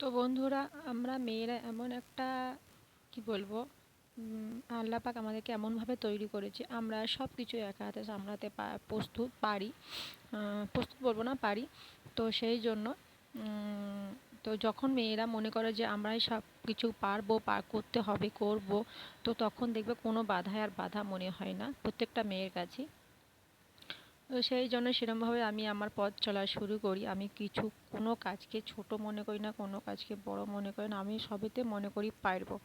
তো বন্ধুরা আমরা মেয়েরা এমন একটা কি বলব উম, আল্লাহ পাক আমাদেরকে এমনভাবে তৈরি করেছে আমরা সব কিছু একা হাতে সামলাতে প্রস্তুত পারি প্রস্তুত বলব না পারি। তো সেই জন্য তো যখন মেয়েরা মনে করে যে আমরাই সব কিছু পারব পার করতে হবে করব তো তখন দেখবে কোনো বাধাই আর বাধা মনে হয় না প্রত্যেকটা মেয়ের কাছে তো সেই জন্য সেরমভাবে আমি আমার পথ চলা শুরু করি। আমি কিছু, কোনো কাজকে ছোট মনে করি না, কোনো কাজকে বড় মনে করি না। আমি সবেতে মনে করি পারব।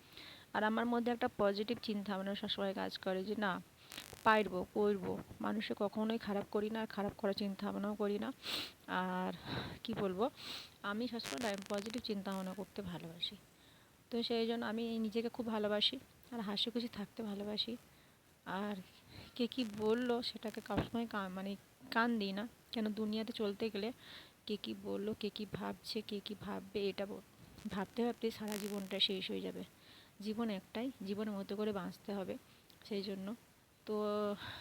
আর আমার মধ্যে একটা পজিটিভ চিন্তা ভাবনা সবসময় কাজ করে যে, না, পারব, করব। মানুষে কখনোই খারাপ করি না, আর খারাপ করার চিন্তা ভাবনাও করি না। আর কি বলব? আমি সবসময় পজিটিভ চিন্তা ভাবনা করতে ভালোবাসি। তো সেই জন্য আমি নিজেকে খুব ভালোবাসি, আর হাসি খুশি থাকতে ভালোবাসি। আর কে কী বলল সেটাকে সবসময় কা মানে কান দিই না। কেন দুনিয়াতে চলতে গেলে কে কী বলল, কে কী ভাবছে, কে কী ভাববে, এটা ভাবতে ভাবতে সারা জীবনটা শেষ হয়ে যাবে। জীবন একটাই, জীবনের মতো করে বাঁচতে হবে সেই জন্য। তো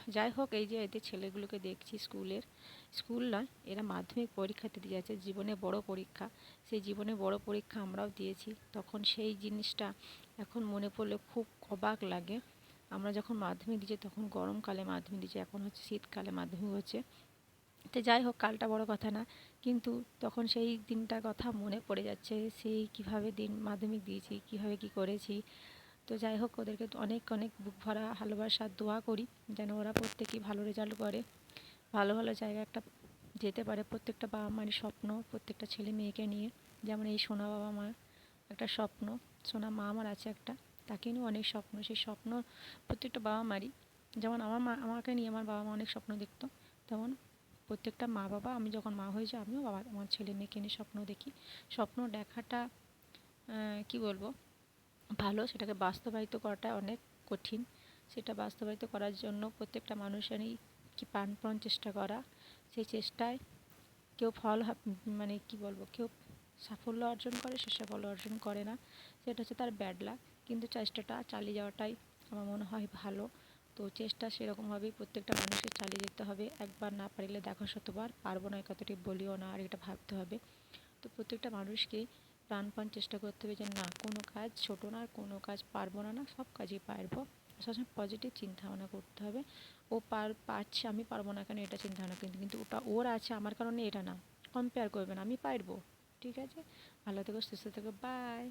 যাই হোক, এই যে এদের ছেলেগুলোকে দেখছি স্কুলের, স্কুল নয়, এরা মাধ্যমিক পরীক্ষাতে দিয়ে যাচ্ছে, জীবনে বড় পরীক্ষা। সেই জীবনে বড় পরীক্ষা আমরাও দিয়েছি। তখন সেই জিনিসটা এখন মনে পড়লে খুব অবাক লাগে। আমরা যখন মাধ্যমিক দিচ্ছি, তখন গরমকালে মাধ্যমিক দিচ্ছি, এখন হচ্ছে শীতকালে মাধ্যমিক হচ্ছে। তো যাই হোক, কালটা বড় কথা না, কিন্তু তখন সেই দিনটার কথা মনে পড়ে যাচ্ছে, সেই কীভাবে দিন মাধ্যমিক দিয়েছি, কীভাবে কি করেছি। তো যাই হোক, ওদেরকে অনেক অনেক বুক ভরা ভালোবাসার দোয়া করি, যেন ওরা প্রত্যেকেই ভালো রেজাল্ট করে। ভালো ভালো জায়গায় একটা যেতে পারে, প্রত্যেকটা বাবা মায়ের স্বপ্ন, প্রত্যেকটা ছেলে মেয়েকে নিয়ে। যেমন এই সোনা বাবা মা একটা স্বপ্ন, সোনা মা আমার আছে একটা। তাকে নিয়ে অনেক স্বপ্ন, সেই স্বপ্ন প্রত্যেকটা বাবা মারই। যেমন আমার মা, আমাকে নিয়ে আমার বাবা মা অনেক স্বপ্ন দেখতো। তেমন প্রত্যেকটা মা বাবা, আমি যখন মা হয়েছি আমিও বাবা, আমার ছেলে মেয়েকে নিয়ে স্বপ্ন দেখি। স্বপ্ন দেখাটা কি বলব? ভালো, সেটাকে বাস্তবায়িত করাটা অনেক কঠিন। সেটা বাস্তবায়িত করার জন্য প্রত্যেকটা মানুষেরই কি প্রাণপণ চেষ্টা করা। সেই চেষ্টায় কেউ ফল মানে কি বলব, কেউ সাফল্য অর্জন করে, সে সাফল্য অর্জন করে না। সেটা হচ্ছে তার ব্যাড লাক কিন্তু চেষ্টাটা চালিয়ে যাওয়াটাই আমার মনে হয় ভালো। তো চেষ্টা সেরকমভাবেই প্রত্যেকটা মানুষের চালিয়ে যেতে হবে। একবার না পারলে দেখো শতবার, পারব না কথাটি বলিও না, আর এটা ভাবতে হবে। তো প্রত্যেকটা মানুষকেই প্রাণপণ চেষ্টা করতে হবে যে, না, কোনো কাজ ছোটো না, আর কোনো কাজ পারব না না, সব কাজই পারব। সবসময় পজিটিভ চিন্তা ভাবনা করতে হবে। ও পার, পারছে, আমি পারব না কেন, এটা চিন্তা ভাবনা কিন্তু কিন্তু ওটা, ওর আছে, আমার কারণে এটা না। কম্পেয়ার করবে না, আমি পারব। ঠিক আছে? ভালো থেকো সুস্থ থেকো বাই